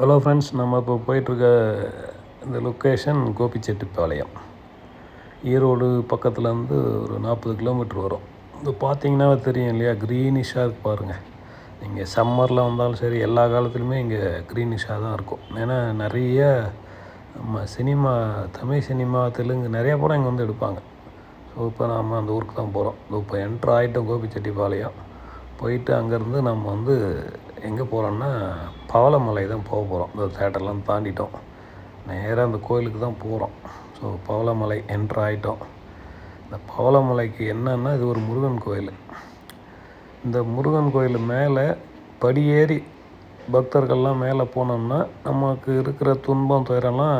Hello friends நம்ம இப்போ போயிட்டுருக்க இந்த லொக்கேஷன் கோபிச்செட்டிப்பாளையம். ஈரோடு பக்கத்துலேருந்து ஒரு நாற்பது கிலோமீட்டர் வரும். இது பார்த்தீங்கன்னா தெரியும் இல்லையா? க்ரீனிஷாக இருக்கு பாருங்கள் நீங்கள் சம்மரில் வந்தாலும் சரி எல்லா காலத்துலையுமே இங்கே க்ரீனிஷாக தான் இருக்கும். ஏன்னா நிறைய நம்ம சினிமா தமிழ் சினிமா தெலுங்கு நிறைய படம் இங்கே வந்து எடுப்பாங்க. ஸோ இப்போ நாம் அந்த ஊருக்கு தான் போகிறோம் இப்போ என்ட்ரு ஆகிட்டோம் கோபிச்செட்டிப்பாளையம். போயிட்டு அங்கேருந்து நம்ம வந்து எங்கே போகிறோன்னா பவளமலை தான் போக போகிறோம். இந்த தேட்டர்லாம் தாண்டிட்டோம். நேராக அந்த கோயிலுக்கு தான் போகிறோம். ஸோ பவளமலை என்ட்ரு ஆகிட்டோம் இந்த பவளமலைக்கு என்னன்னா இது ஒரு முருகன் கோயில். இந்த முருகன் கோயில் மேலே படியேறி பக்தர்கள்லாம் மேலே போனோம்னா நமக்கு இருக்கிற துன்பம் துயரெல்லாம்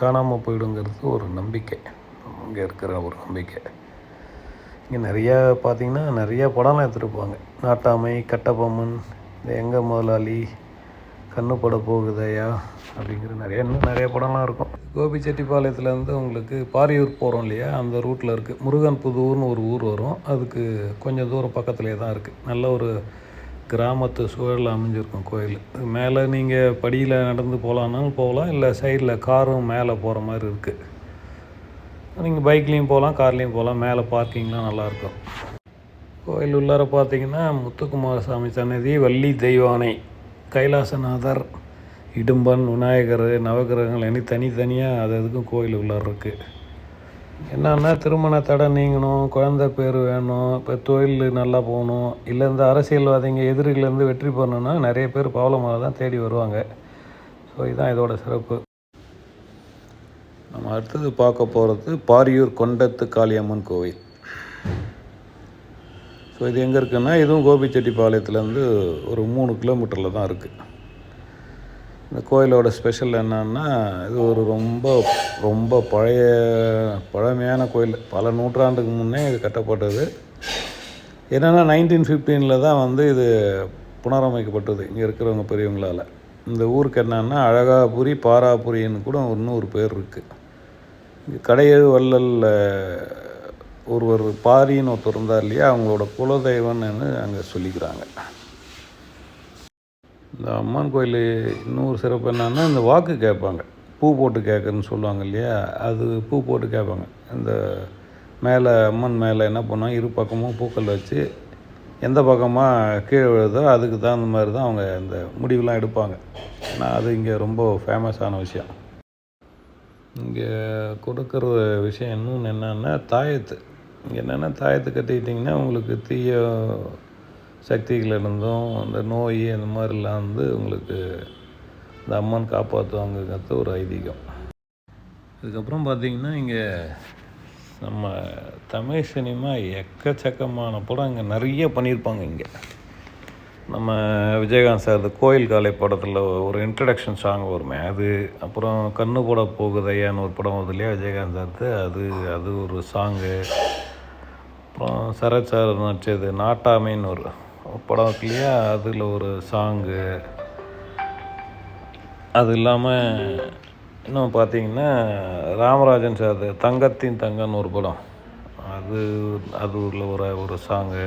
காணாமல் போயிடுங்கிறது ஒரு நம்பிக்கை. இங்கே இருக்கிற ஒரு நம்பிக்கை. இங்கே நிறையா பார்த்திங்கன்னா நிறையா படம்லாம் எடுத்துகிட்டு போவாங்க. நாட்டாமை கட்டபொம்மன் இந்த எங்கே முதலாளி? கண்ணு பட போகுதையா? அப்படிங்கிற நிறைய இன்னும் நிறைய படம்லாம் இருக்கும். கோபிச்செட்டிப்பாளையத்துலேருந்து உங்களுக்கு பாரியூர் போகிறோம் இல்லையா? அந்த ரூட்டில் இருக்குது முருகன் புதூர்னு ஒரு ஊர் வரும். அதுக்கு கொஞ்சம் தூரம் பக்கத்துலேயே தான் இருக்குது நல்ல ஒரு கிராமத்து சூழலில் அமைஞ்சிருக்கும் கோயில். மேலே நீங்கள் படியில் நடந்து போகலான்னாலும் போகலாம். இல்லை சைடில் காரும் மேலே போகிற மாதிரி இருக்குது நீங்கள் பைக்லேயும் போகலாம் கார்லேயும் போகலாம். மேலே பார்க்கிங்லாம் நல்லாயிருக்கும் கோயில் உள்ளார பார்த்தீங்கன்னா முத்துக்குமாரசாமி சன்னதி வள்ளி தெய்வானை கைலாசநாதர் இடும்பன் விநாயகர் நவகிரகங்கள் என தனித்தனியாக அது அதுக்கும் கோயில் உள்ளார இருக்குது என்னன்னா திருமண தடை நீங்கணும் குழந்த பேர் வேணும் இப்போ தொழில் நல்லா போகணும். இல்லை இந்த அரசியல்வாதிங்க எதிரிலேருந்து வெற்றி பெறணும்னா நிறைய பேர் பவளமாக தான் தேடி வருவாங்க. ஸோ இதுதான் இதோட சிறப்பு. நம்ம அடுத்தது பார்க்க போகிறது பாரியூர் கொண்டத்து காளியம்மன் கோவில். ஸோ இது எங்கே இருக்குன்னா இதுவும் கோபிச்செட்டிப்பாளையத்துலேருந்து ஒரு மூணு கிலோமீட்டரில் தான் இருக்குது இந்த கோயிலோட ஸ்பெஷல் என்னன்னா இது ஒரு ரொம்ப ரொம்ப பழைய பழமையான கோயில். பல நூற்றாண்டுக்கு முன்னே இது கட்டப்பட்டது. என்னென்னா நைன்டீன் ஃபிஃப்டீனில் தான் வந்து இது புனரமைக்கப்பட்டது இங்கே இருக்கிறவங்க பெரியவங்களால். இந்த ஊருக்கு என்னென்னா அழகாபுரி பாராபுரின்னு கூட இன்னொரு பேர் இருக்குது இங்கே கடையேழு வள்ளல் ஒருவர் பாரின்னு ஒருத்தர் இருந்தார் இல்லையா அவங்களோட குலதெய்வம்னு அங்கே சொல்லிக்கிறாங்க. இந்த அம்மன் கோயில் இன்னொரு சிறப்பு என்னென்னா இந்த வாக்கு கேட்பாங்க. பூ போட்டு கேட்குறன்னு சொல்லுவாங்க இல்லையா அது பூ போட்டு கேட்பாங்க. இந்த மேலே அம்மன் மேலே என்ன பண்ணுவாங்க இரு பக்கமும் பூக்கள் வச்சு எந்த பக்கமாக கீழே விழுதோ அதுக்கு தகுந்த மாதிரி தான் அவங்க இந்த முடிவுலாம் எடுப்பாங்க. ஏன்னா அது இங்கே ரொம்ப ஃபேமஸான விஷயம். இங்கே கொடுக்குற விஷயம் இன்னொன்று என்னென்னா தாயத்து. என்னென்னா தாயத்தை கட்டிக்கிட்டிங்கன்னா உங்களுக்கு தீய சக்திகள் இருந்தும் அந்த நோய் அந்த மாதிரிலாம் வந்து உங்களுக்கு இந்த அம்மன் காப்பாற்றுவாங்கங்கிறது ஒரு ஐதீகம். இதுக்கப்புறம் பார்த்திங்கன்னா இங்கே நம்ம தமிழ் சினிமா எக்கச்சக்கமான படம் இங்கே நிறைய பண்ணியிருப்பாங்க இங்கே. நம்ம விஜயகாந்த் சார் இந்த கோயில் காலை படத்தில் ஒரு இன்ட்ரடக்ஷன் சாங் வருமே அது அப்புறம் கண்ணு போட போகுதையான்னு ஒரு படம் வருது இல்லையா விஜயகாந்த் சார் அது அது ஒரு சாங்கு அப்புறம் சரத் சார் நடித்தது நாட்டாமைன்னு ஒரு படம் இல்லையா? அதில் ஒரு சாங்கு அது இல்லாமல் இன்னும் பார்த்தீங்கன்னா ராமராஜன் சார் தங்கத்தின் தங்கன்னு ஒரு படம். அது அது உள்ள ஒரு ஒரு சாங்கு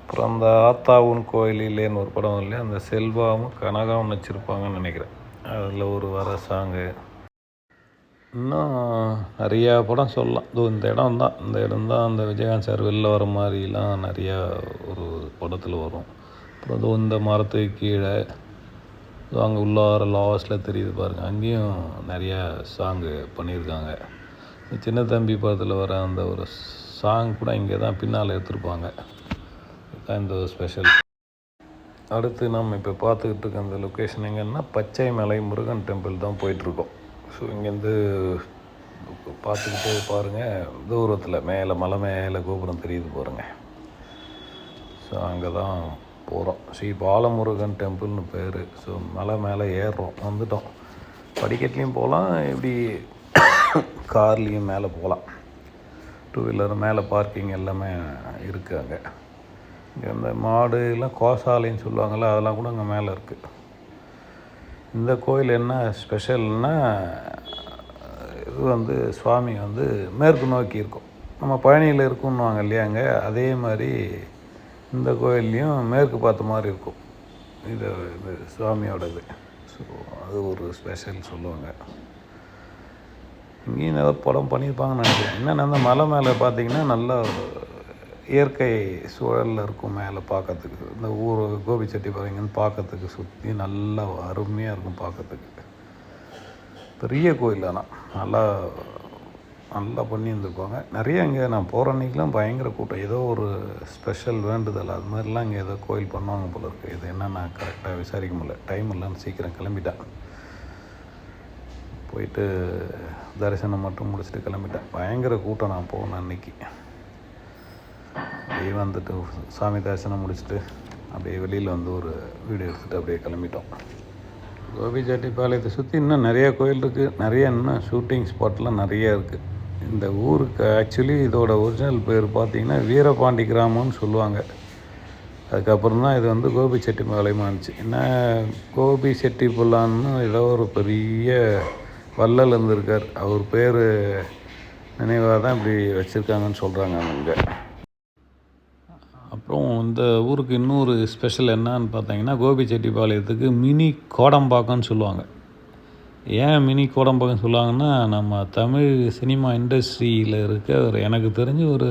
அப்புறம் அந்த ஆத்தாவுன் கோயிலேன்னு ஒரு படம் இல்லையா? அந்த செல்வாவும் கனகாவும் நடிச்சிருப்பாங்கன்னு நினைக்கிறேன். அதில் ஒரு வர சாங்கு இன்னும் நிறையா படம் சொல்லலாம். இது இந்த இடம் தான். இந்த இடம் தான் அந்த விஜயகாந்த் சார் வெளில வர மாதிரிலாம் நிறையா ஒரு படத்தில் வரும். அப்புறம் அது இந்த மரத்துக்கு கீழே இதோ அங்கே உள்ளார லாஸ்ட்டில் தெரியுது பாருங்கள் அங்கேயும் நிறையா சாங்கு பண்ணியிருக்காங்க. சின்ன தம்பி படத்தில் வர அந்த ஒரு சாங் கூட இங்கே தான் பின்னால் எடுத்திருப்பாங்க. இதுதான் இந்த ஸ்பெஷல் அடுத்து நம்ம இப்போ பார்த்துக்கிட்டு இருக்க அந்த லொக்கேஷன் எங்கன்னா பச்சை மலை முருகன் டெம்பிள் தான் போயிட்டுருக்கோம் ஸோ இங்கேருந்து பார்த்துக்கிட்டே பாருங்கள் தூரத்தில் மேலே மலை மேலே கோபுரம் தெரியுது பாருங்கள் ஸோ அங்கே தான் போகிறோம் ஸ்ரீ பாலமுருகன் டெம்பிள்னு பேர். ஸோ மலை மேலே ஏறுறோம். வந்துட்டோம். படிக்கட்லேயும் போகலாம் இப்படி கார்லேயும் மேலே போகலாம் டூ வீலர் மேலே பார்க்கிங் எல்லாமே இருக்குது அங்கே. இங்கே இந்த மாடு எல்லாம் கோசாலைன்னு சொல்லுவாங்கள்ல அதெல்லாம் கூட அங்கே மேலே இருக்குது இந்த கோயில் என்ன ஸ்பெஷல்னா இது வந்து சுவாமி வந்து மேற்கு நோக்கி இருக்கும். நம்ம பழனியில் இருக்கும்னுவாங்க இல்லையாங்க அதே மாதிரி இந்த கோயில்லையும் மேற்கு பார்த்த மாதிரி இருக்கும். இது இது சுவாமியோடது. ஸோ அது ஒரு ஸ்பெஷல் சொல்லுவாங்க. இங்கேயும் ஏதோ படம் பண்ணியிருப்பாங்கன்னு நினைக்கிறேன். என்னென்ன அந்த மலை மேலே பார்த்தீங்கன்னா நல்லா இயற்கை சூழலில் இருக்கும் மேலே பார்க்கறதுக்கு இந்த ஊர் கோபிச்செட்டி பாருங்கன்னு பார்க்கறதுக்கு சுற்றி நல்லா அருமையாக இருக்கும் பார்க்கறதுக்கு பெரிய கோயில் ஆனால் நல்லா நல்லா பண்ணியிருந்துருப்பாங்க. நிறைய இங்கே நான் போகிற அன்றைக்கெலாம் பயங்கர கூட்டம். ஏதோ ஒரு ஸ்பெஷல் வேண்டுதல். அது மாதிரிலாம் இங்கே ஏதோ கோயில் பண்ணுவாங்க போல இருக்குது இது என்ன நான் கரெக்டாக விசாரிக்க முடியல. டைம் இல்லைன்னு சீக்கிரம் கிளம்பிட்டேன். போயிட்டு தரிசனம் மட்டும் முடிச்சுட்டு கிளம்பிட்டேன். பயங்கர கூட்டம் நான் போனேன் அன்னைக்கு. அப்படியே வந்துட்டு சாமி தரிசனம் முடிச்சுட்டு அப்படியே வெளியில் வந்து ஒரு வீடியோ எடுத்துகிட்டு அப்படியே கிளம்பிட்டோம். கோபிச்செட்டிப்பாளையத்தை சுற்றி இன்னும் நிறைய கோயில் இருக்குது நிறைய இன்னும் ஷூட்டிங் ஸ்பாட்லாம் நிறைய இருக்குது இந்த ஊருக்கு ஆக்சுவலி இதோட ஒரிஜினல் பேர் பார்த்தீங்கன்னா வீரபாண்டி கிராமம்னு சொல்லுவாங்க. அதுக்கப்புறம் தான் இது வந்து கோபி செட்டி இருந்துச்சு. என்ன கோபி செட்டி புல்லான்னு ஏதோ ஒரு பெரிய வள்ளல் இருந்திருக்கார். அவர் பேர் நினைவாக தான் இப்படி வச்சுருக்காங்கன்னு சொல்கிறாங்க அங்கே. அப்புறம் இந்த ஊருக்கு இன்னொரு ஸ்பெஷல் என்னன்னு பார்த்தீங்கன்னா கோபிச்செட்டிப்பாளையத்துக்கு மினி கோடம்பாக்கம்னு சொல்லுவாங்க. ஏன் மினி கோடம்பாக்கம் சொல்லுவாங்கன்னா நம்ம தமிழ் சினிமா இண்டஸ்ட்ரியில் இருக்க ஒரு எனக்கு தெரிஞ்சு ஒரு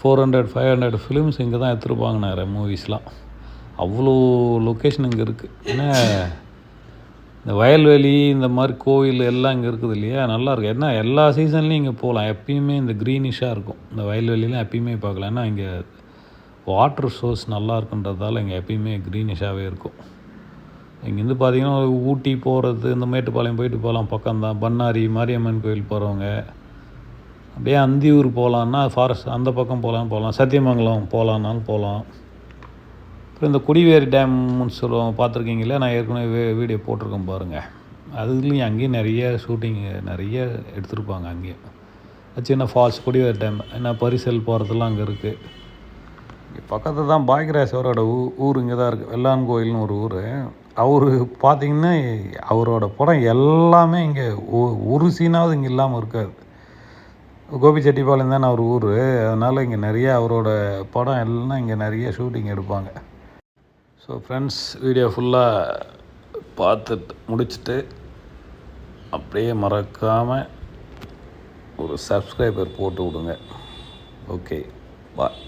four hundred five hundred films இங்கே தான் எடுத்துருப்பாங்க நிறைய மூவிஸ்லாம் அவ்வளோ லொக்கேஷன் இங்கே இருக்குது ஏன்னா இந்த வயல்வெளி இந்த மாதிரி கோயில் எல்லாம் இங்கே இருக்குது இல்லையா? நல்லாயிருக்கு ஏன்னா எல்லா சீசன்லேயும் இங்கே போகலாம். எப்பயுமே இந்த க்ரீனிஷாக இருக்கும். இந்த வயல்வெளிலாம் எப்பயுமே பார்க்கலாம். ஏன்னா இங்கே வாட்டர் சோர்ஸ் நல்லா இருக்குன்றதால இங்கே எப்பயுமே க்ரீனிஷாகவே இருக்கும். இங்கேருந்து பார்த்தீங்கன்னா ஊட்டி போகிறது இந்த மேட்டுப்பாளையம் போயிட்டு போகலாம் பக்கம்தான். பண்ணாரி மாரியம்மன் கோயில் போகிறவங்க அப்படியே அந்தியூர் போகலான்னா ஃபாரஸ்ட் அந்த பக்கம் போகலாம் போகலாம் சத்தியமங்கலம் போகலான்னாலும் போகலாம் அப்புறம் இந்த குடிவேரி டேம்னு சொல்லுவோம் பார்த்துருக்கீங்களே? நான் ஏற்கனவே வீடியோ போட்டிருக்கேன் பாருங்கள் அதுலேயும் அங்கேயும் நிறைய ஷூட்டிங் நிறைய எடுத்திருப்பாங்க அங்கேயும். சின்ன ஃபால்ஸ் குடிவேரி டேம். என்ன பரிசல் போகிறதெல்லாம் அங்கே இருக்குது பக்கத்தில் தான் பாக்கியராஜவரோட ஊ ஊர் இங்கே தான் இருக்குது வெள்ளான் கோயில்னு ஒரு ஊர். அவர் பார்த்தீங்கன்னா அவரோட படம் எல்லாமே இங்கே ஒரு சீனாவது இங்கே இல்லாமல் இருக்காது. கோபிச்செட்டிப்பாளையம் தானே அவர் ஊர். அதனால் இங்கே நிறைய அவரோட படம் எல்லாம் இங்கே நிறைய ஷூட்டிங் எடுப்பாங்க. ஸோ ஃப்ரெண்ட்ஸ் வீடியோ ஃபுல்லாக பார்த்துட்டு முடிச்சுட்டு அப்படியே மறக்காமல் ஒரு சப்ஸ்கிரைபர் போட்டு விடுங்க. Okay bye